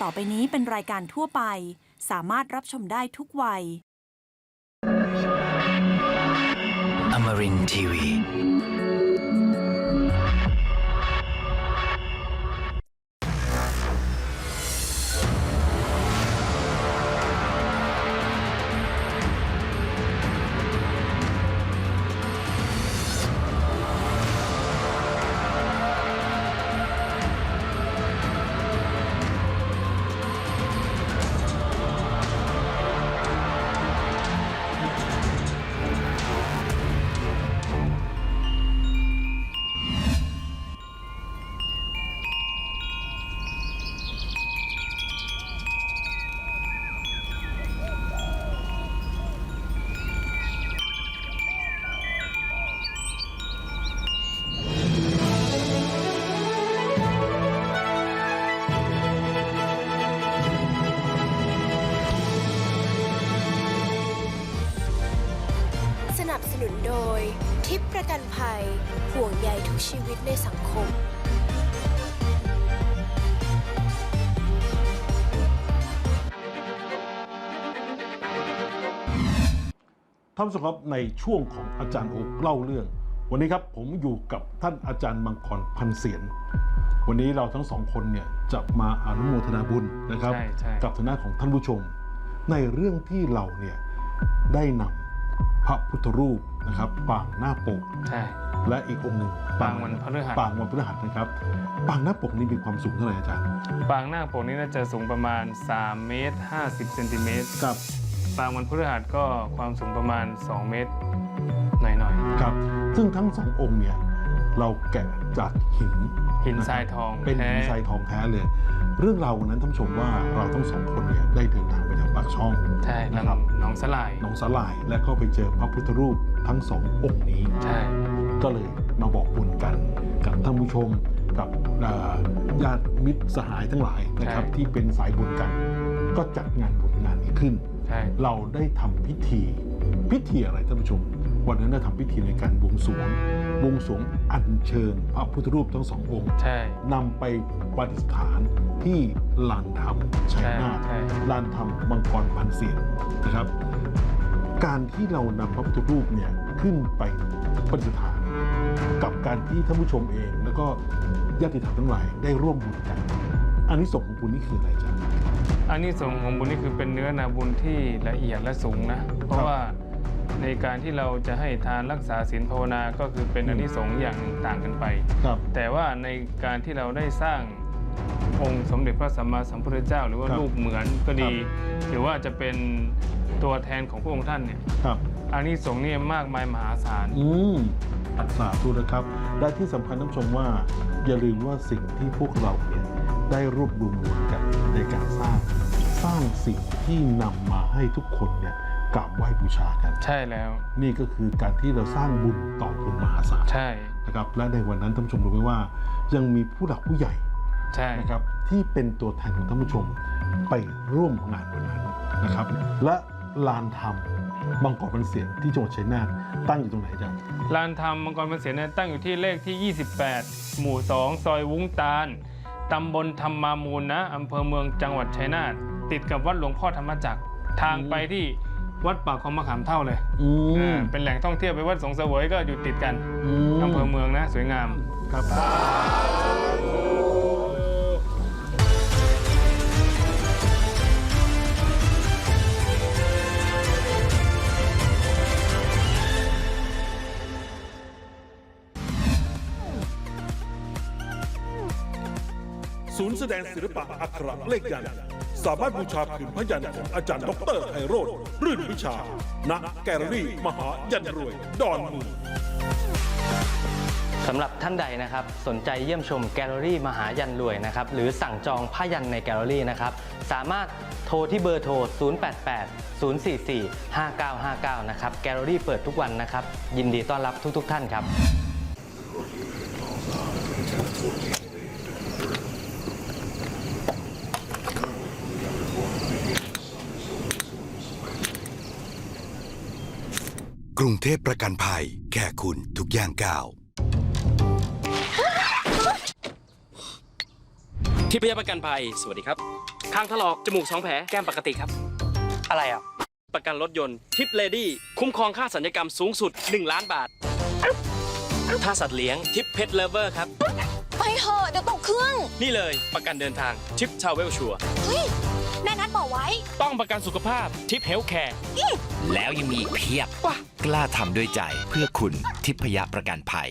ต่อไปนี้เป็นรายการทั่วไป สามารถรับชมได้ทุกวัย Amarin Tiwi. ชีวิตในสังคม ท่านผู้ชมครับในช่วงของอาจารย์โอบเล่าเรื่อง วันนี้ครับผมอยู่กับท่านอาจารย์มังกรพันเสียน วันนี้เราทั้งสองคนเนี่ยจะมาอนุโมทนาบุญนะครับ ใช่ใช่ กับทางด้านของท่านผู้ชม ในเรื่องที่เราเนี่ยได้นำ พระพุทธรูปนะครับปางหน้าปก ใช่ และอีกองค์หนึ่งปางวันพฤหัส ปางวันพฤหัสนะครับปางหน้าปกนี้มีความสูงเท่าไหร่อาจารย์ปางหน้าปกนี้น่าจะสูงประมาณ 3 เมตร 50 เซนติเมตรครับปางวันพฤหัสก็ความสูงประมาณ 2 เมตรหน่อยครับ ซึ่งทั้งสององค์เนี่ยเราแกะจากหินๆหินทรายทองเป็นแท้หินทรายทองแท้เลย เรื่องราววันนั้นท่านผู้ชมว่าเราทั้งสองคนเนี่ยได้เดินทางไปยังปากช่องใช่นะครับลำหนองสลายหนองสาลายและก็ไปเจอพระพุทธรูปทั้งสององค์นี้ใช่ก็เลยมาบอกบุญกันกับท่านผู้ชมกับเอ่อญาติมิตรสหายทั้งหลายนะครับที่เป็นสายบุญกัน ก็จัดงานบุญงานนี้ขึ้นใช่เราได้ทำพิธีพิธีอะไรท่านผู้ชม วันนั้นได้ทำพิธีในการบวงสรวง บวงสรวงอัญเชิญพระพุทธรูปทั้งสององค์ใช่ นำไปประดิษฐานที่ลานธรรมชัยนาทใช่ใช่ ลานธรรมมังกรพันเสียงนะครับ การที่เรานำพระพุทธรูปเนี่ยขึ้นไปประดิษฐาน กับการที่ท่านผู้ชมเอง แล้วก็ญาติธรรมทั้งหลายได้ร่วมบุญกันอันนี้ส่งส์ของบุญนี่คืออะไรจ๊ะ อันนี้สงส์ของบุญนี่คือเป็นเนื้อนาบุญที่ละเอียดและสูงนะ เพราะว่า ในการที่เราจะให้ทานรักษาศีลภาวนาก็คือเป็นอันนี้สงส์อย่างหนึ่งต่างกันไป ครับ แต่ว่าในการที่เราได้สร้างองค์สมเด็จพระสัมมาสัมพุทธเจ้า หรือว่าครับรูปเหมือนก็ดีครัหรือว่าจะเป็นตัวแทนของพระองค์ท่านเนี่ยครับ อานิสงส์เนี่ยมากมายมหาศาล อืมอัศาธุนะครับ และที่สำคัญท่านผู้ชมว่า อย่าลืมว่าสิ่งที่พวกเราเนี่ยได้รวบรวมบุญกันในการสร้าง สร้างสิ่งที่นำมาให้ทุกคนเนี่ย กราบไหว้บูชากัน ใช่แล้ว นี่ก็คือการที่เราสร้างบุญต่อบุญมหาศาลใช่นะครับและในวันนั้นท่านผู้ชมรู้ไหมว่า ยังมีผู้หลักผู้ใหญ่ใช่นะครับที่เป็นตัวแทนของท่านผู้ชมไปร่วมงานวันนั้นนะครับ และลานธรรมมังกรบันเสียงที่จังหวัดชัยนาทตั้งอยู่ตรงไหนจ๊ะลานธรรมมังกรเป็นเสียนเนี่ยตั้งอยู่ที่เลขที่ 28 หมู่ 2 ซอยวุ้งตาลตำบลธรรมามูลนะอำเภอเมืองจังหวัดชัยนาทติดกับวัดหลวงพ่อธรรมจักรทางไปที่ วัดป่าคลองมะขามเท่าเลยอือ่ามเป็นแหล่งท่องเที่ยวไปวัดสงเสวยก็อยู่ติดกันม อำเภอเมืองนะ สวยงามครับ ศูนย์แสดงศิลปะอักขระเลขยันต์ สามารถบูชาผืนพยันต์ของอาจารย์ดรไพโรธรื่นวิชา ณ แกลเลอรี่ มหายันรวย ดอนเมืองสำหรับท่านใดนะครับ สนใจเยี่ยมชมแกลเลอรี่มหายันรวยนะครับ หรือสั่งจองผ้ายันในแกลเลอรี่นะครับ สามารถโทรที่เบอร์โทร 088 044 5959 นะครับ แกลเลอรี่เปิดทุกวันนะครับ ยินดีต้อนรับทุกๆ ท่านครับ เทพประกันภัย แค่คุณทุกอย่างก้าวทิพยประกันภัย สวัสดีครับคางถลอก จมูกสองแผล แก้มปกติครับ อะไรอะ ประกันรถยนต์ทิปเลดี้คุ้มครองค่าสัญญกรรมสูงสุด 1 ล้านบาท ถ้าสัตว์เลี้ยงทิปเพ t เลเวอร์ครับ ไปเถอะเดี๋ยวตกเครื่อง นี่เลยประกันเดินทางทิปชาเวลชัวเฮ้ยแม่นัดบอกไว้ ต้องประกันสุขภาพทิปเฮลท์แคร์ แล้วยังมีอีกเพียบ กล้าทำด้วยใจเพื่อคุณทิพยประกันภัย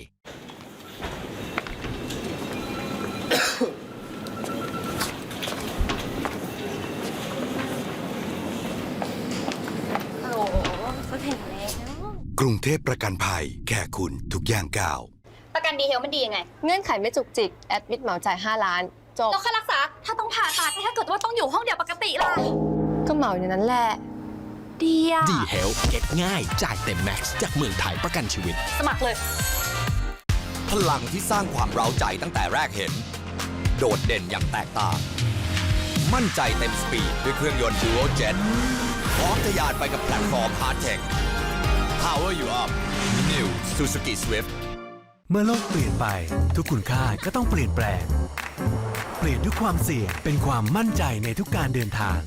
โอ้โหจะถึงแล้วกรุงเทพประกันภัย แค่คุณทุกย่างก้าว ประกันดีเฮลมันดียังไง เงื่อนไขไม่จุกจิก แอดมิดเหมาจ่าย 5 ล้าน จบ แล้วค่ารักษา ถ้าต้องผ่าตัดถ้าเกิดว่าต้องอยู่ห้องเดียวปกติล่ะ ก็เหมาอยู่นั้นแหละ ดีอะดีเฮลเก็ตง่าย จ่ายเต็มแม็กซ์จากเมืองไทยประกันชีวิต สมัครเลย พลังที่สร้างความเร้าใจตั้งแต่แรกเห็น โดดเด่นอย่างแตกต่าง มั่นใจเต็มสปีดด้วยเครื่องยนต์ Duo Jet พร้อมทะยานไปกับแพลตฟอร์ม Hard Tech Power you up New Suzuki Swift เมื่อโลกเปลี่ยนไป ทุกคุณค่าก็ต้องเปลี่ยนแปลง เปลี่ยนทุกความเสี่ยงเป็นความมั่นใจในทุกการเดินทาง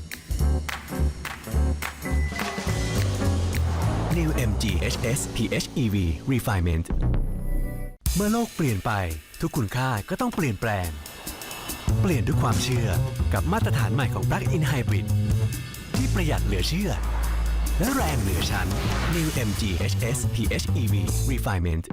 MGHS PHEV Refinement เมื่อโลกเปลี่ยนไปทุกคุณค่าก็ต้องเปลี่ยนแปลง เปลี่ยนด้วยความเชื่อกับมาตรฐานใหม่ของ Plug-in Hybrid ที่ประหยัดเหลือเชื่อ และแรงเหลือชั้น New MG HS PHEV Refinement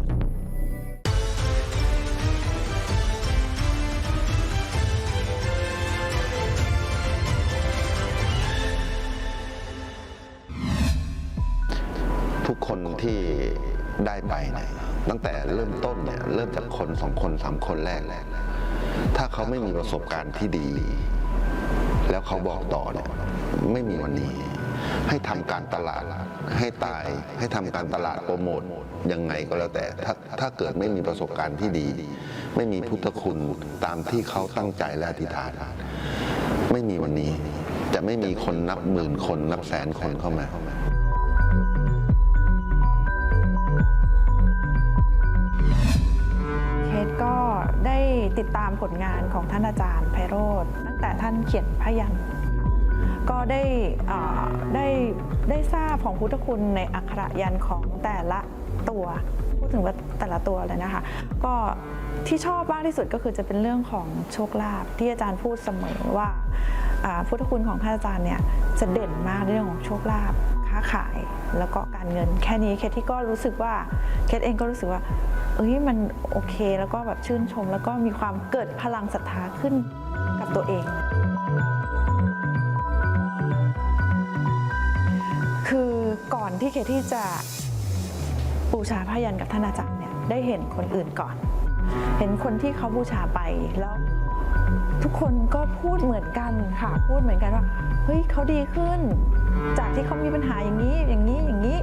ไปเนี่ยตั้งแต่เริ่มต้นเนี่ยเริ่มจากคนสองคนสามคนแรกแหละถ้าเขาไม่มีประสบการณ์ที่ดี แล้วเขาบอกต่อเนี่ยไม่มีวันนี้ ให้ทำการตลาดให้ตายให้ทำการตลาดโปรโมทยังไงก็แล้วแต่ถ้าถ้าเกิดไม่มีประสบการณ์ที่ดี ไม่มีพุทธคุณตามที่เขาตั้งใจและอธิษฐาน ไม่มีวันนี้จะไม่มีคนนับหมื่นคนนับแสนคนเข้ามา ติดตามผลงานของท่านอาจารย์ไพโรธตั้งแต่ท่านเขียนพยัญชนะก็ได้ได้ได้ทราบของพุทธคุณในอักขระยันของแต่ละตัว พูดถึงว่าแต่ละตัวเลยนะคะ ก็ที่ชอบมากที่สุดก็คือจะเป็นเรื่องของโชคลาภที่อาจารย์พูดเสมอว่าพุทธคุณของท่านอาจารย์เนี่ยจะเด่นมากเรื่องของโชคลาภค้าขายแล้วก็การเงินแค่นี้เคสที่ก็รู้สึกว่าเคสเองก็รู้สึกว่า เอ้ยมันโอเคแล้วก็แบบชื่นชม แล้วก็มีความเกิดพลังศรัทธาขึ้นกับตัวเอง คือก่อนที่เคที่จะบูชาพยันกับท่านอาจารย์เนี่ยได้เห็นคนอื่นก่อน เห็นคนที่เขาบูชาไปแล้วทุกคนก็พูดเหมือนกันค่ะ พูดเหมือนกันว่าเฮ้ยเขาดีขึ้น จากที่เขามีปัญหาอย่างนี้อย่างนี้อย่างนี้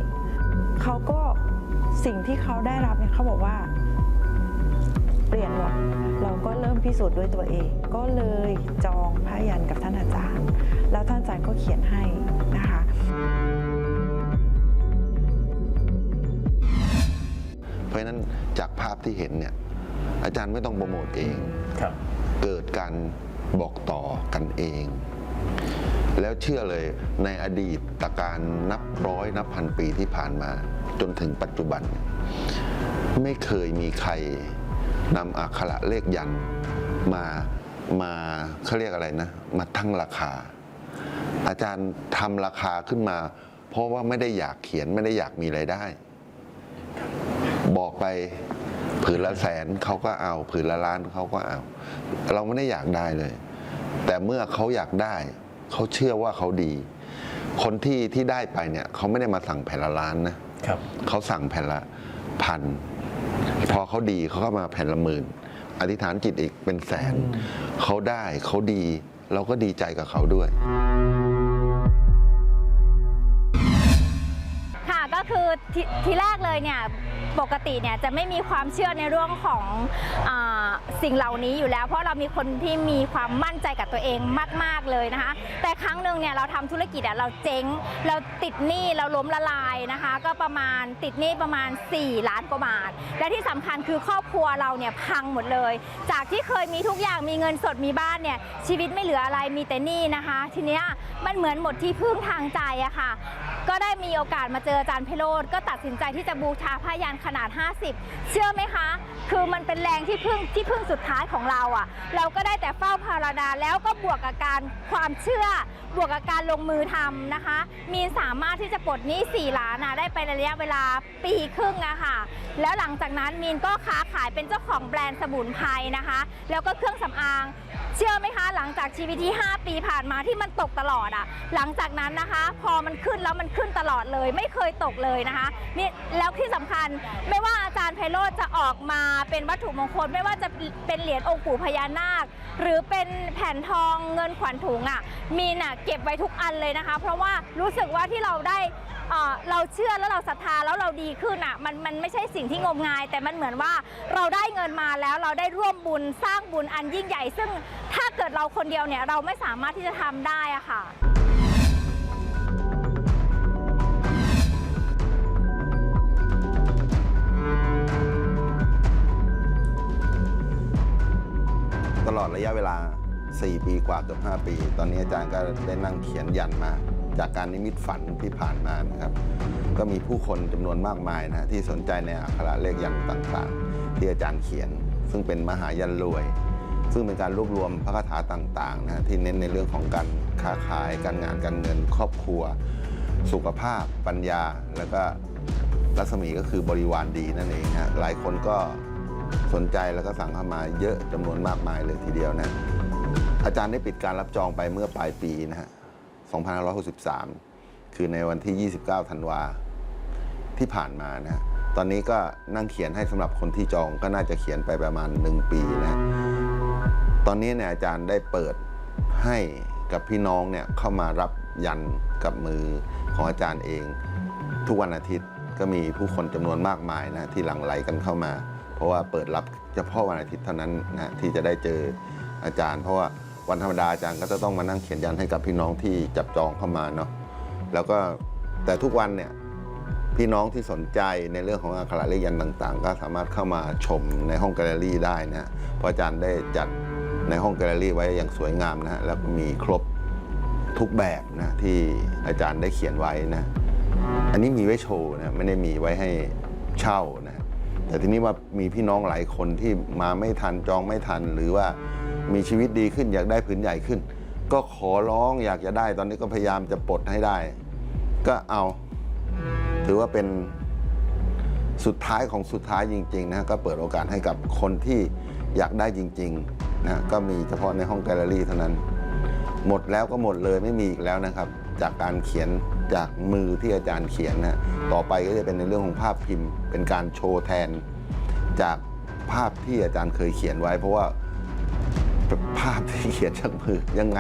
เขาก็ สิ่งที่เขาได้รับเนี่ยเขาบอกว่าเปลี่ยนหมดเราก็เริ่มพิสูจน์ด้วยตัวเอง ก็เลยจองพระยันกับท่านอาจารย์ แล้วท่านอาจารย์ก็เขียนให้นะคะเพราะฉะนั้นจากภาพที่เห็นเนี่ยอาจารย์ไม่ต้องโปรโมทเองเกิดการบอกต่อกันเอง แล้วเชื่อเลยในอดีตตการนับร้อยนับพันปีที่ผ่านมา จนถึงปัจจุบัน ไม่เคยมีใครนำอักขระเลขยันมามาเขาเรียกอะไรนะ มาทั้งราคา อาจารย์ทำราคาขึ้นมา เพราะว่าไม่ได้อยากเขียนไม่ได้อยากมีไรายได้ บอกไปผืนละแสนเขาก็เอา ผืนละล้านเขาก็เอา เราไม่ได้อยากได้เลย แต่เมื่อเขาอยากได้เขาเชื่อว่าเขาดี คนที่ที่ได้ไปเนี่ยเขาไม่ได้มาสั่งแผ่นละล้านนะ เขาสั่งแผ่นละพันพอเขาดีเขาก็มาแผ่นละหมื่นอธิษฐานจิตอีกเป็นแสน เขาได้เขาดี เราก็ดีใจกับเขาด้วย คือททีแรกเลยเนี่ยปกติเนี่ยจะไม่มีความเชื่อในเรื่องของอสิ่งเหล่านี้อยู่แล้ว เพราะเรามีคนที่มีความมั่นใจกับตัวเองมาก ๆเลยนะคะ แต่ครั้งหนึ่งเนี่ยเราทำธุรกิจเราเจ๊ง เราติดหนี้เราล้มละลายนะคะ ก็ประมาณติดหนี้ประมาณ 4 ล้านกว่าบาท และที่สำคัญคือครอบครัวเราเนี่ยพังหมดเลย จากที่เคยมีทุกอย่างมีเงินสดมีบ้านเนี่ยชีวิตไม่เหลืออะไรมีแต่หนี้นะคะ ทีเนี้ยมันเหมือนหมดที่พึ่งทางใจอะค่ะ ก็ได้มีโอกาสมาเจออาจารย์ไพโรธก็ตัดสินใจที่จะบูชาผ้ายันขนาด 50 เชื่อไหมคะ คือมันเป็นแรงที่พึ่งที่พึ่งสุดท้ายของเราอะ่ะ เราก็ได้แต่เฝ้าภาวนาแล้วก็บวกกับการความเชื่อบวกกับการลงมือทำนะคะ มีนสามารถที่จะปลดหนี้4ล้านนะได้ไประยะเวลาปีครึ่งอะค่ะ แล้วหลังจากนั้นมีนก็ค้าขายเป็นเจ้าของแบรนด์สมุนไพรนะคะ แล้วก็เครื่องสำอาง เชื่อไหมคะ หลังจากชีวิตที่ 5 ปีผ่านมาที่มันตกตลอดอะหลังจากนั้นนะคะ พอมันขึ้นแล้วมันขึ้นตลอดเลย ไม่เคยตกเลยนะคะนี่แล้วที่สำคัญไม่ว่าอาจารย์ไพโรธจะออกมาเป็นวัตถุมงคล ไม่ว่าจะเป็นเหรียญองค์ปู่พญานาค หรือเป็นแผ่นทองเงินขวัญถุงอะมีน่ะเก็บไว้ทุกอันเลยนะคะ เพราะว่ารู้สึกว่าที่เราได้เอ่อเราเชื่อแล้วเราศรัทธาแล้วเราดีขึ้นอะมันมันไม่ใช่สิ่งที่งมงาย แต่มันเหมือนว่าเราได้เงินมาแล้วเราได้ร่วมบุญสร้างบุญอันยิ่งใหญ่ ซึ่งถ้าเกิดเราคนเดียวเนี่ยเราไม่สามารถที่จะทำได้อะค่ะ ลอดระยะเวลา 4 ปีกว่าเกือบ 5 ปี ตอนนี้อาจารย์ก็ได้นั่งเขียนยันมา จากการนิมิตฝันที่ผ่านมานะครับ ก็มีผู้คนจำนวนมากมายนะที่สนใจในอักขระเลขยันต่างๆ ที่อาจารย์เขียน ซึ่งเป็นมหายันรวย ซึ่งเป็นการรวบรวมพระคาถาต่างๆนะที่เน้นในเรื่องของการค้าขาย การงานการเงิน ครอบครัว สุขภาพ ปัญญา แล้วก็รัศมีก็คือบริวารดีนั่นเองฮะหลายคนก็ สนใจแล้วก็สั่งเข้ามาเยอะจำนวนมากมายเลยทีเดียวนะ อาจารย์ได้ปิดการรับจองไปเมื่อปลายปีนะฮะ 2563 คือในวันที่ 29 ธันวาที่ผ่านมานะฮะ ตอนนี้ก็นั่งเขียนให้สำหรับคนที่จองก็น่าจะเขียนไปประมาณ 1 ปีนะ ตอนนี้เนี่ยอาจารย์ได้เปิดให้กับพี่น้องเนี่ยเข้ามารับยันกับมือของอาจารย์เอง ทุกวันอาทิตย์ก็มีผู้คนจำนวนมากมายนะที่หลั่งไหลกันเข้ามา ราะว่าเปิดรับเฉพาะวันอาทิตย์เท่านั้นนะที่จะได้เจออาจารย์ เพราะว่าวันธรรมดาอาจารย์ก็จะต้องมานั่งเขียนยันให้กับพี่น้องที่จับจองเข้ามาเนาะแล้วก็แต่ทุกวันเนี่ยพี่น้องที่สนใจในเรื่องของอักขระเลขยันต่างๆ ก็สามารถเข้ามาชมในห้องแกลเลอรี่ได้นะเพราะอาจารย์ได้จัดในห้องแกลเลอรี่ไว้อย่างสวยงามนะฮะแล้วก็มีครบทุกแบบนะที่อาจารย์ได้เขียนไว้นะ อันนี้มีไว้โชว์นะไม่ได้มีไว้ให้เช่านะ แต่ทีนี้ว่ามีพี่น้องหลายคนที่มาไม่ทันจองไม่ทัน หรือว่ามีชีวิตดีขึ้นอยากได้ผืนใหญ่ขึ้น ก็ขอร้องอยากจะได้ตอนนี้ก็พยายามจะปลดให้ได้ ก็เอา ถือว่าเป็นสุดท้ายของสุดท้ายจริงๆนะก็เปิดโอกาสให้กับคนที่อยากได้จริงๆนะก็มีเฉพาะในห้องแกลเลอรี่เท่านั้น หมดแล้วก็หมดเลยไม่มีอีกแล้วนะครับ จากการเขียน จากมือที่อาจารย์เขียนนะต่อไปก็จะเป็นในเรื่องของภาพพิมพ์ เป็นการโชว์แทน จากภาพที่อาจารย์เคยเขียนไว้ เพราะว่าภาพที่เขียนจากมือยังไง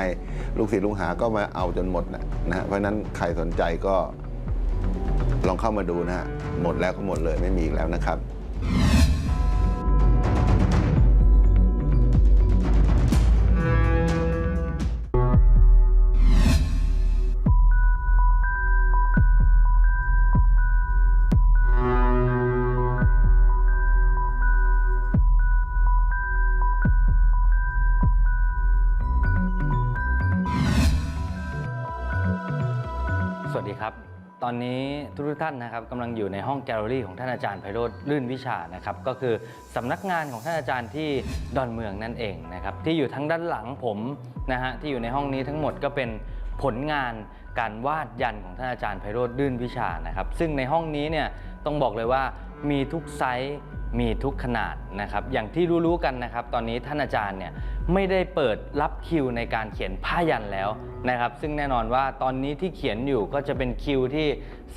ลูกศิษย์ลูกหาก็มาเอาจนหมดนะนะเพราะฉะนั้นใครสนใจก็ลองเข้ามาดูนะฮะหมดแล้วก็หมดเลยไม่มีอีกแล้วนะครับ นนี้ทุกท่านนะครับกำลังอยู่ในห้องแกลเลอรี่ของท่านอาจารย์ไพโรธลื่นวิชานะครับก็คือสำนักงานของท่านอาจารย์ที่ดอนเมืองนั่นเองนะครับที่อยู่ทั้งด้านหลังผมนะฮะที่อยู่ในห้องนี้ทั้งหมดก็เป็นผลงานการวาดยันของท่านอาจารย์ไพโรธลื่นวิชานะครับซึ่งในห้องนี้เนี่ยต้องบอกเลยว่ามีทุกไซส์มีทุกขนาดนะครับอย่างที่รู้ๆกันนะครับ ตอนนี้ท่านอาจารย์เนี่ย ไม่ได้เปิดรับคิวในการเขียนผ้ายันแล้วนะครับ ซึ่งแน่นอนว่าตอนนี้ที่เขียนอยู่ก็จะเป็นคิวที่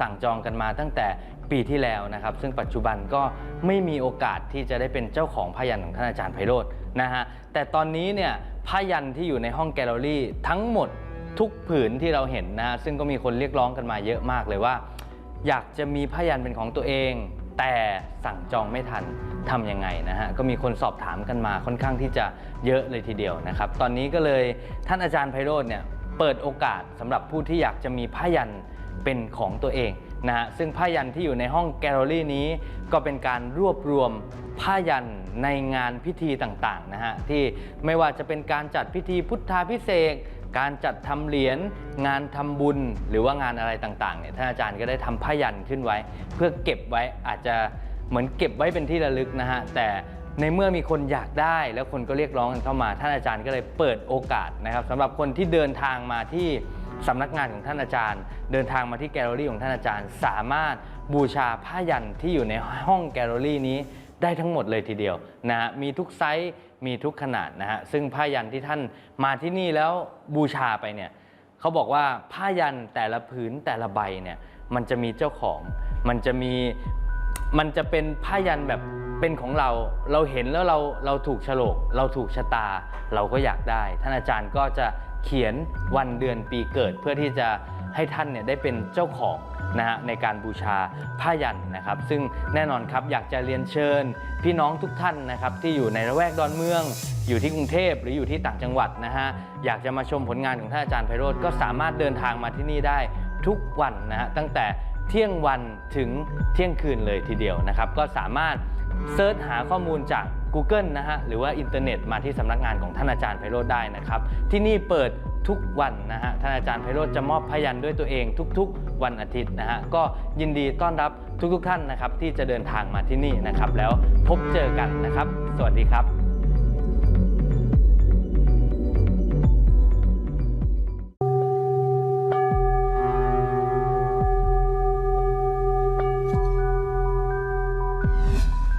สั่งจองกันมาตั้งแต่ปีที่แล้วนะครับ ซึ่งปัจจุบันก็ไม่มีโอกาสที่จะได้เป็นเจ้าของผ้ายันของท่านอาจารย์ไพโรจน์นะฮะแต่ตอนนี้เนี่ยผ้ายันที่อยู่ในห้องแกลเลอรี่ทั้งหมดทุกผืนที่เราเห็นนะซึ่งก็มีคนเรียกร้องกันมาเยอะมากเลยว่า อยากจะมีผ้ายันเป็นของตัวเอง แต่สั่งจองไม่ทันทำยังไงนะฮะก็มีคนสอบถามกันมาค่อนข้างที่จะเยอะเลยทีเดียวนะครับ ตอนนี้ก็เลยท่านอาจารย์ไพโรธเนี่ยเปิดโอกาสสำหรับผู้ที่อยากจะมีผ้ายันเป็นของตัวเองนะฮะซึ่งผ้ายันที่อยู่ในห้องแกลเลอรี่นี้ ก็เป็นการรวบรวมผ้ายันในงานพิธีต่างๆนะฮะที่ไม่ว่าจะเป็นการจัดพิธีพุทธาพิเศษก การจัดทำเหรียญงานทำบุญหรือว่างานอะไรต่างๆเนี่ยท่านอาจารย์ก็ได้ทำผ้ายันขึ้นไว้ เพื่อเก็บไว้อาจจะเหมือนเก็บไว้เป็นที่ระลึกนะฮะแต่ในเมื่อมีคนอยากได้แล้วคนก็เรียกร้องกันเข้ามา ท่านอาจารย์ก็เลยเปิดโอกาสนะครับสำหรับคนที่เดินทางมาที่สำนักงานของท่านอาจารย์ เดินทางมาที่แกลเลอรี่ของท่านอาจารย์ สามารถบูชาผ้ายันที่อยู่ในห้องแกลเลอรี่นี้ ได้ทั้งหมดเลยทีเดียวนะฮะมีทุกไซส์มีทุกขนาดนะฮะซึ่งผ้ายันที่ท่านมาที่นี่แล้วบูชาไปเนี่ยเขาบอกว่าผ้ายันแต่ละผืนแต่ละใบเนี่ยมันจะมีเจ้าของ มันจะมีมันจะเป็นผ้ายันแบบเป็นของเราเราเห็นแล้วเราเราถูกฉลก เราถูกชะตา เราก็อยากได้ ท่านอาจารย์ก็จะเขียนวันเดือนปีเกิดเพื่อที่จะ ให้ท่านเนี่ยได้เป็นเจ้าของนะฮะในการบูชาผ้ายันนะครับ ซึ่งแน่นอนครับอยากจะเรียนเชิญ พี่น้องทุกท่านนะครับที่อยู่ในระแวกดอนเมือง อยู่ที่กรุงเทพหรืออยู่ที่ต่างจังหวัดนะฮะอยากจะมาชมผลงานของท่านอาจารย์ไพโรธก็สามารถเดินทางมาที่นี่ได้ทุกวันนะฮะตั้งแต่เที่ยงวันถึงเที่ยงคืนเลยทีเดียวนะครับ ก็สามารถเซิร์ชหาข้อมูลจาก Google นะฮะหรือว่าอินเทอร์เน็ตมาที่สำนักงานของท่านอาจารย์ไพโรธได้นะครับ ที่นี่เปิด ทุกวันนะฮะท่านอาจารย์ไพโรธจะมอบพยันด้วยตัวเองทุกๆ วันอาทิตย์นะฮะก็ยินดีต้อนรับทุกๆท่านนะครับที่จะเดินทางมาที่นี่นะครับแล้วพบเจอกันนะครับ สวัสดีครับ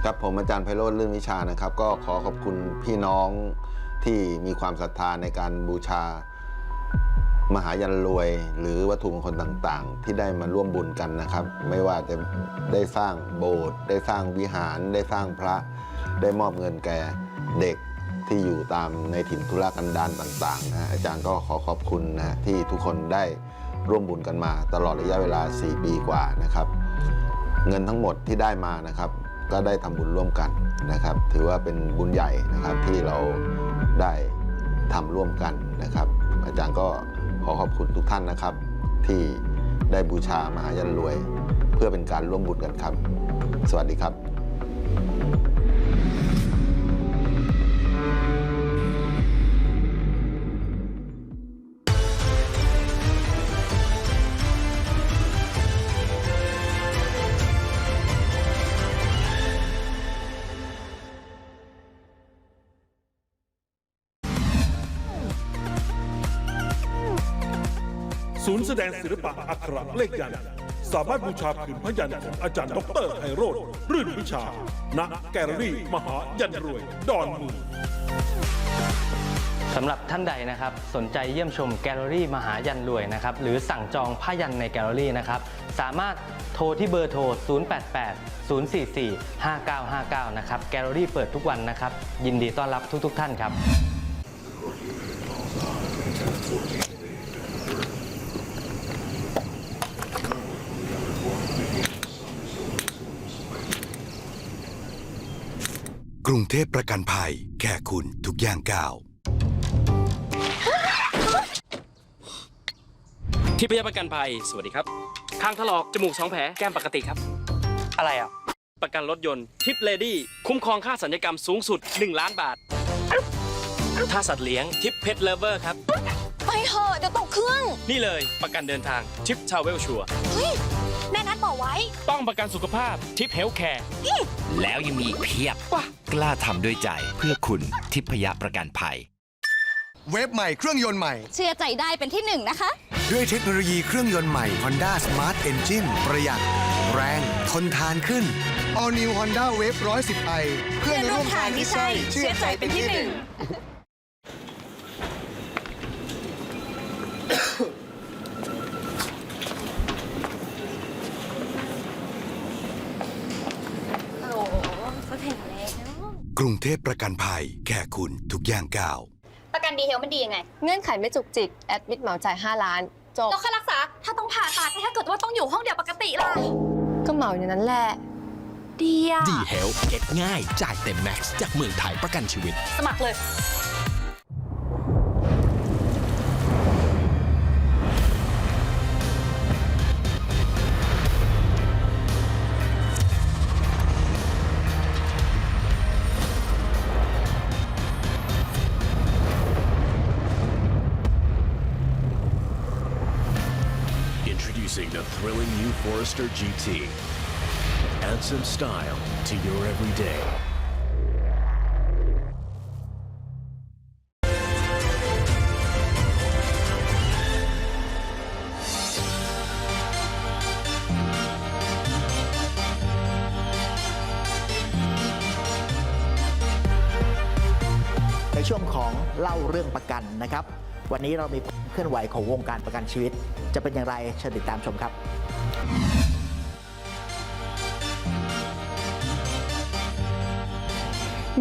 ครับผมอาจารย์ไพโรธลื่นวิชานะครับ ก็ขอขอบคุณพี่น้องที่มีความศรัทธาในการบูชา มหายันรวย หรือวัตถุมงคลต่างๆ ที่ได้มาร่วมบุญกันนะครับ ไม่ว่าจะได้สร้างโบสถ์ได้สร้างวิหารได้สร้างพระได้มอบเงินแก่เด็กที่อยู่ตามในถิ่นธุรกันดารต่างๆนะอาจารย์ก็ขอขอบคุณนะที่ทุกคนได้ร่วมบุญกันมา ตลอดระยะเวลา 4 ปีกว่านะครับ เงินทั้งหมดที่ได้มานะครับ ก็ได้ทำบุญร่วมกันนะครับ ถือว่าเป็นบุญใหญ่นะครับที่เราได้ทำร่วมกันนะครับ อาจารย์ก็ ขอขอบคุณทุกท่านนะครับ ที่ได้บูชามหายันรวย เพื่อเป็นการร่วมบุญกันครับ สวัสดีครับ ศูนย์แสดงศิลปะอักขระเลขยันสามารถบูชาผืนพยันของอาจารย์ดรไพโรธรื่นวิชา ณ แกลเลอรี่ มหายันรวย ดอนมืองสำหรับท่านใดนะครับสนใจเยี่ยมชมแกลเลอรี่มหายันรวยนะครับหรือสั่งจองผ้ายันในแกลเลอรี่นะครับสามารถโทรที่เบอร์โทร 088 044 5959 นะครับแกลเลอรี่เปิดทุกวันนะครับยินดีต้อนรับทุกๆ ท่านครับ กรุงเทพประกันภัย แค่คุณทุกย่างก้าวทิพยประกันภัย สวัสดีครับข้างถลอก จมูกสองแผล แก้มปกติครับ อะไรอะ ประกันรถยนต์ทิปเลดี้คุ้มครองค่าสัญญกรรมสูงสุด 1 ล้านบาท ถ้าสัตว์เลี้ยงทิปเพ t เลเวอร์ครับ ไปเถอะเดี๋ยวตกเครื่อง นี่เลยประกันเดินทางทิปทาวเวลชัวเฮ้ย แม่นัดบอกไว้ ต้องประกันสุขภาพทิปเฮลท์แคร์ แล้วยังมีอีกเพียบ กล้าทำด้วยใจเพื่อคุณทิพยประกันภัย เว็บใหม่เครื่องยนต์ใหม่ เชื่อใจได้เป็นที่หนึ่งนะคะ ด้วยเทคโนโลยีเครื่องยนต์ใหม่ Honda Smart Engine ประหยัด แรง ทนทานขึ้น All New Honda Wave 110i เพื่อนร่วมทางที่ใช่ เชื่อใจเป็นที่หนึ่ง โอ้โหเขาถึงแล้ว กรุงเทพประกันภัย แค่คุณทุกย่างก้าว ประกันดีเฮลมันดียังไง เงื่อนไขไม่จุกจิก แอดมิดเหมาจ่าย 5 ล้าน จบ แล้วค่ารักษา ถ้าต้องผ่าตัดถ้าเกิดว่าต้องอยู่ห้องเดียวปกติล่ะ ก็เหมาอย่างนั้นแหละ ดีอะดีเฮลเก็ตง่าย จ่ายเต็มแม็กซ์จากเมืองไทยประกันชีวิต สมัครเลย Forester GT. Add some style to your everyday. ในช่วงของเล่าเรื่องประกันนะครับ วันนี้เรามีความเคลื่อนไหวของวงการประกันชีวิต จะเป็นอย่างไรเชิญติดตามชมครับ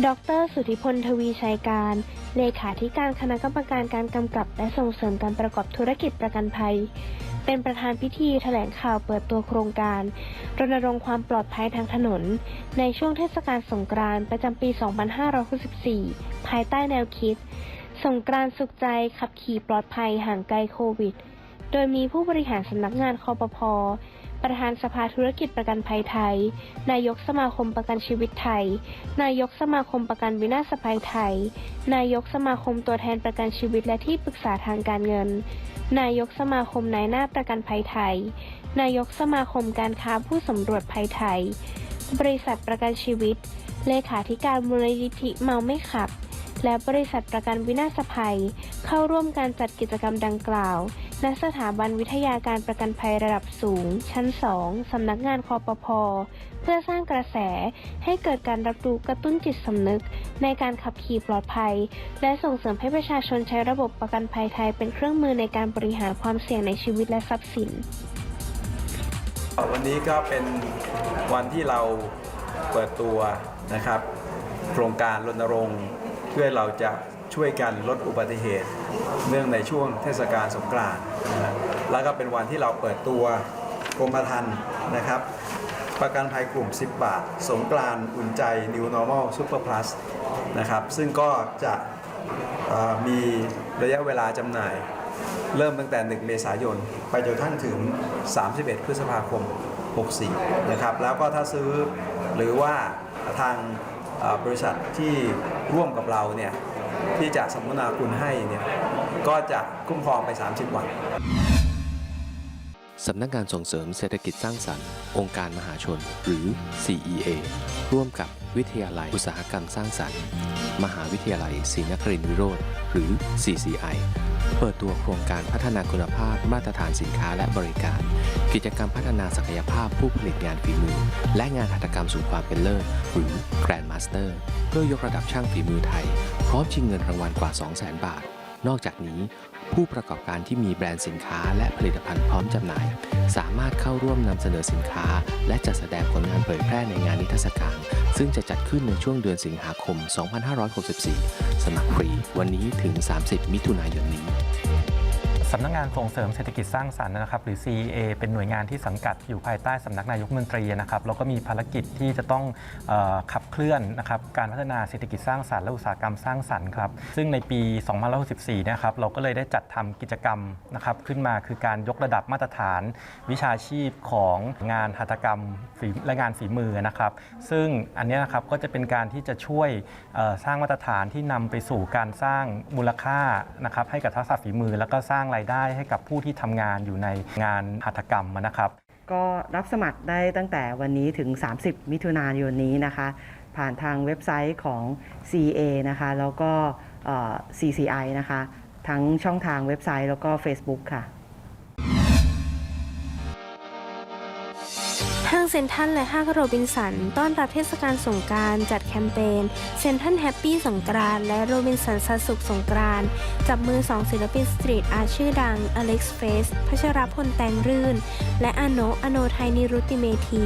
ดร สุธิพล ทวีชัยการ เลขาธิการคณะกรรมการการกำกับ และส่งเสริมการประกอบธุรกิจประกันภัย เป็นประธานพิธีแถลงข่าวเปิดตัวโครงการ รณรงค์ความปลอดภัยทางถนน ในช่วงเทศกาลสงกรานต์ประจำปี 2564 ภายใต้แนวคิด สงกรานต์สุขใจขับขี่ปลอดภัยห่างไกลโควิด โดยมีผู้บริหารสำนักงานคอปพ ประธานสภาธุรกิจประกันภัยไทย นายกสมาคมประกันชีวิตไทย นายกสมาคมประกันวินาศภัยไทย นายกสมาคมตัวแทนประกันชีวิตและที่ปรึกษาทางการเงิน นายกสมาคมนายหน้าประกันภัยไทย นายกสมาคมการค้าผู้สำรวจภัยไทย บริษัทประกันชีวิต เลขาธิการมูลนิธิเมาไม่ขับ และบริษัทประกันวินาศภัย เข้าร่วมการจัดกิจกรรมดังกล่าว ณสถาบันวิทยาการประกันภัยระดับสูง ชั้น 2 สำนักงานคอปพอเพื่อสร้างกระแสให้เกิดการรับรู้กระตุ้นจิตสำนึก ในการขับขี่ปลอดภัย และส่งเสริมให้ประชาชนใช้ระบบประกันภัยไทยเป็นเครื่องมือในการบริหารความเสี่ยงในชีวิตและทรัพย์สิน วันนี้ก็เป็นวันที่เราเปิดตัวนะครับ โครงการรณรงค์เพื่อเราจะช่วยกันลดอุบัติเหตุ เนื่องในช่วงเทศกาลสงกรานต์ แล้วก็เป็นวันที่เราเปิดตัวกรมธรรม์นะครับ ประกันภัยกลุ่ม 10 บาท สงกรานต์อุ่นใจ New Normal Super Plus นะครับ ซึ่งก็จะมีระยะเวลาจำหน่าย เริ่มตั้งแต่ 1 เมษายน ไปจนทั่งถึง 31 พฤษภาคม 64 นะครับ แล้วก็ถ้าซื้อหรือว่าทางบริษัทที่ร่วมกับเราเนี่ย ที่จะสมนาคุณให้เนี่ยก็จะคุ้มครองไป 30 วันสำนักงานส่งเสริมเศรษฐกิจสร้างสรรค์ องค์การมหาชน หรือ CEA ร่วมกับวิทยาลัยอุตสาหกรรมสร้างสรรค์ มหาวิทยาลัยศรีนครินทรวิโรธหรือ CCI เปิดตัวโครงการพัฒนาคุณภาพมาตรฐานสินค้าและบริการ กิจกรรมพัฒนาศักยภาพผู้ผลิตงานฝีมือ และงานหัตถกรรมสู่ความเป็นเลิศหรือ Grand Master เพื่อยกระดับช่างฝีมือไทย พร้อมชิงเงินรางวัลกว่า 200,000 บาท นอกจากนี้ ผู้ประกอบการที่มีแบรนด์สินค้าและผลิตภัณฑ์พร้อมจำหน่าย สามารถเข้าร่วมนำเสนอสินค้า และจัดแสดงผลงานเผยแพร่ในงานนิทรรศการ ซึ่งจะจัดขึ้นในช่วงเดือนสิงหาคม 2564 สมัครฟรี วันนี้ถึง 30 มิถุนายนนี้ สำนักงงานส่งเสริมเศรษฐกิจสร้างสรรค์นะครับ หรือ CEA เป็นหน่วยงานที่สังกัดอยู่ภายใต้สำนักนายกรัฐมนตรีนะครับแล้วก็มีภารกิจที่จะต้องออขับเคลื่อนนะครับการพัฒนาเศรษฐกิจสร้างสรรค์และอุตสาหกรรมสร้างสรรค์ครับซึ่งในปี 2564นะครับเราก็เลยได้จัดทำกิจกรรมนะครับขึ้นมาคือการยกระดับมาตรฐาน วิชาชีพของงานหัตถกรรมและงานฝีมือนะครับ ซึ่งอันนี้นะครับก็จะเป็นการที่จะช่วยสร้างมาตรฐานที่นำไปสู่การสร้างมูลค่านะครับให้กับทักษะฝีมือ แล้วก็สร้างรายได้ให้กับผู้ที่ทำงานอยู่ในงานหัตถกรรมนะครับก็รับสมัครได้ตั้งแต่วันนี้ถึง 30 มิถุนายนนี้นะคะ ผ่านทางเว็บไซต์ของ CA นะคะ แล้วก็ CCI นะคะ ทั้งช่องทางเว็บไซต์แล้วก็ Facebook ค่ะ ห้างเซ็นทรัลและห้างโรบินสัน ต้อนรับเทศกาลสงกรารจัดแคมเปญเซ็นทรัลแฮปปี้สงกรานต์และโรบินสันสัสุขสงกรานต์จับมือสองศิลปินสตรีทอาร์ตชื่อดังอเล็กซ์เฟสพัชรพลแตงรื่น และอโนอโนไทยนิรุติเมธี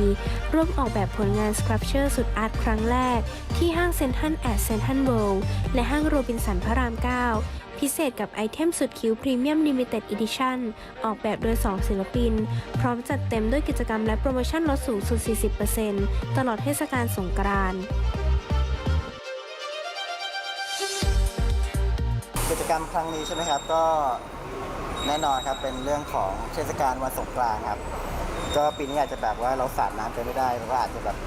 ร่วมออกแบบผลงานสครับเชอร์สุดอาร์ตครั้งแรก ที่ห้างเซ็นทรัลแอดเซ็นทรัลเวิลด์และห้างโรบินสันพระราม 9 พิเศษกับไอเทมสุดคิ้วพรีเมียมลิมิเต็ดอีดิชั่นออกแบบโดย 2 ศิลปิน พร้อมจัดเต็มด้วยกิจกรรมและโปรโมชั่นลดสูงสุด 40%ตลอดเทศกาลสงกรานต์กิจกรรมครั้งนี้ใช่ไหมครับก็แน่นอนครับเป็นเรื่องของเทศกาลวันสงกรานต์ครับ ก็ปีนี้อาจจะแบบว่าเราสาดน้ำกันไม่ได้เราก็อาจจะแบบ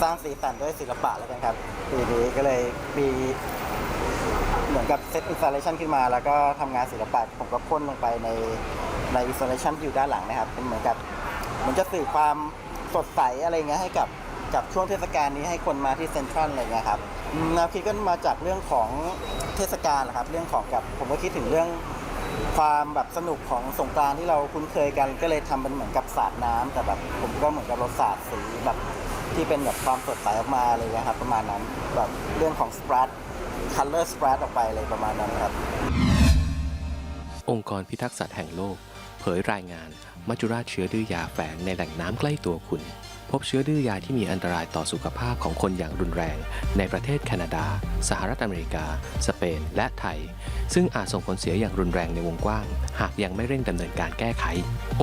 สร้างสีสันด้วยศิลปะแล้วกันครับปีนี้ก็เลยมี มือนกับเซตอินสตาเลชันขึ้นมา แล้วก็ทำงานศิลปะผมก็พ่นลงไปในในอินสตาเลชันที่อยู่ด้านหลังนะครับเป็นเหมือนกับเหมันจะสื่อความสดใสอะไรเงี้ยให้กับกับช่วงเทศกาลนี้ให้คนมาที่เซ็นทรัลอะไรเงี้ยครับอืมแนวคิดก็มาจากเรื่องของเทศกาลนะครับ เรื่องของกับผมก็คิดถึงเรื่อง ความแบบสนุกของสงกรานต์ที่เราคุ้นเคยกัน ก็เลยทำเป็นเหมือนกับสาดน้ำแต่แบบผมก็เหมือนกับเราสาดสีแบบที่เป็นแบบความสดใสออกมาเลยนะครับ ประมาณนั้นแบบเรื่องของสปรัด คัลเลอร์สปรัดออกไปเลยประมาณนั้นครับ องค์กรพิทักษ์สัตว์แห่งโลก เผยรายงานมัจจุราชเชื้อดื้อยาแฝงในแหล่งน้ำใกล้ตัวคุณ พบเชื้อดื้อยาที่มีอันตรายต่อสุขภาพของคนอย่างรุนแรง ในประเทศแคนาดา สหรัฐอเมริกา สเปน และไทย ซึ่งอาจส่งผลเสียอย่างรุนแรงในวงกว้าง หากยังไม่เร่งดำเนินการแก้ไข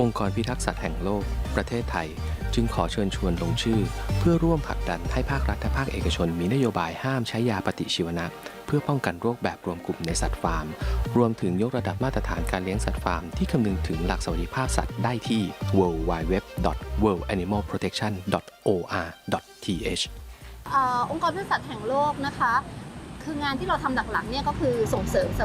องค์กรพิทักษ์สัตว์แห่งโลก ประเทศไทย จึงขอเชิญชวนลงชื่อ เพื่อร่วมผลักดันให้ภาครัฐและภาคเอกชนมีนโยบายห้ามใช้ยาปฏิชีวนะ เพื่อป้องกันโรคแบบรวมกลุ่มในสัตว์ฟาร์ม รวมถึงยกระดับมาตรฐานการเลี้ยงสัตว์ฟาร์มที่คำนึงถึงหลักสวัสดิภาพสัตว์ได้ที่ www.worldanimalprotection.or.th องค์กรเพื่อสัตว์แห่งโลกนะคะคืองานที่เราทำหลักๆเนี่ยก็คือส่งเสริมส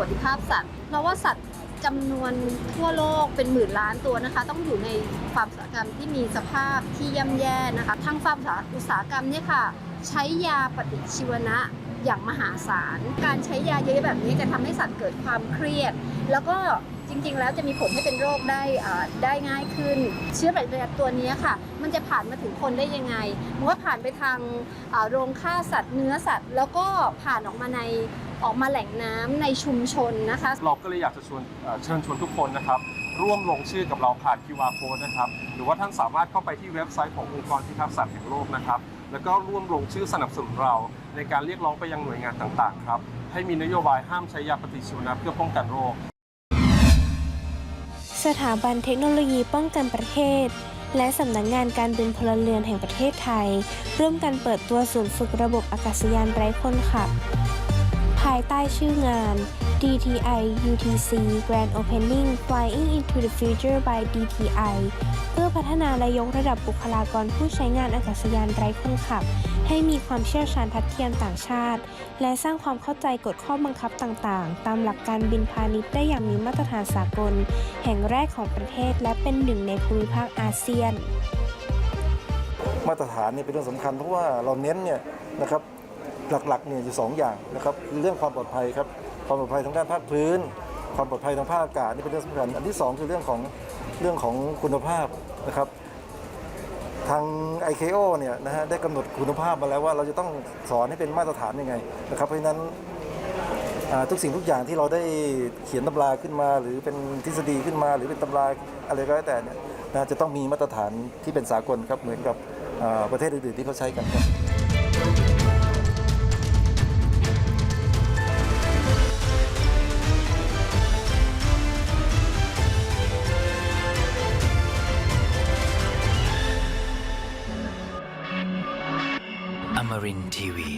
วัสดิภาพสัตว์เพราะว่าสัตว์จำนวนทั่วโลกเป็นหมื่นล้านตัวนะคะ ต้องอยู่ในฟาร์มอุตสาหกรรมที่มีสภาพที่ย่ำแย่นะคะทางฟาร์มอุตสาหกรรมเนี่ยค่ะ ใช้ยาปฏิชีวนะ อย่างมหาศาล การใช้ยาเยอะแบบนี้จะทำให้สัตว์เกิดความเครียด แล้วก็จริงๆ แล้วจะมีผลให้เป็นโรคได้ได้ง่ายขึ้น เชื้อแบคทีเรียตัวนี้ค่ะ มันจะผ่านมาถึงคนได้ยังไงมันก็ผ่านไปทางโรงฆ่าสัตว์เนื้อสัตว์ แล้วก็ผ่านออกมาในออกมาแหล่งน้ำในชุมชนนะคะ เราก็เลยอยากจะชวนเอ่อเชิญชวนทุกคนนะครับ ร่วมลงชื่อกับเราผ่าน QR code นะครับ หรือว่าท่านสามารถเข้าไปที่เว็บไซต์ขององค์กรพิทักษ์สัตว์แห่งโลกนะครับ แล้วก็ร่วมลงชื่อสนับสนุนเรา ในการเรียกร้องไปยังหน่วยงานต่างๆครับให้มีนโยบายห้ามใช้ยาปฏิชีวนะเพื่อป้องกันโรค สถาบันเทคโนโลยีป้องกันประเทศ และสำนักงงานการบินพลเรือนแห่งประเทศไทย ร่วมกันเปิดตัวศูนย์ฝึกระบบอากาศยานไร้คนขับ ภายใต้ชื่องาน DTI UTC Grand Opening Flying into the Future by DTI เพื่อพัฒนาและยกระดับบุคลากรผู้ใช้งานอากาศยานไร้คนขับ ให้มีความเชี่ยวชาญทัดเทียมต่างชาติ และสร้างความเข้าใจกฎข้อบังคับต่างๆ ตามหลักการบินพาณิชย์ได้อย่างมีมาตรฐานสากล แห่งแรกของประเทศ และเป็นหนึ่งในภูมิภาคอาเซียน มาตรฐานนี่เป็นเรื่องสำคัญเพราะว่าเราเน้นเนี่ยนะครับหลักๆเนี่ยอยู่สองอย่างนะครับคือเรื่องความปลอดภัยครับความปลอดภัยทางด้านภาคพื้น ความปลอดภัยทางภาคอากาศนี่เป็นเรื่องสำคัญอันที่สองคือเรื่องของเรื่องของคุณภาพนะครับ ทาง ICAO เนี่ยนะฮะได้กำหนดคุณภาพมาแล้วว่าเราจะต้องสอนให้เป็นมาตรฐานยังไงนะครับเพราะฉะนั้นทุกสิ่งทุกอย่างที่เราได้เขียนตำราขึ้นมา หรือเป็นทฤษฎีขึ้นมา หรือเป็นตำราอะไรก็แล้วแต่เนี่ยนะจะต้องมีมาตรฐานที่เป็นสากลครับเหมือนกับประเทศอื่นๆที่เขาใช้กันครับ Amarin Tiwi.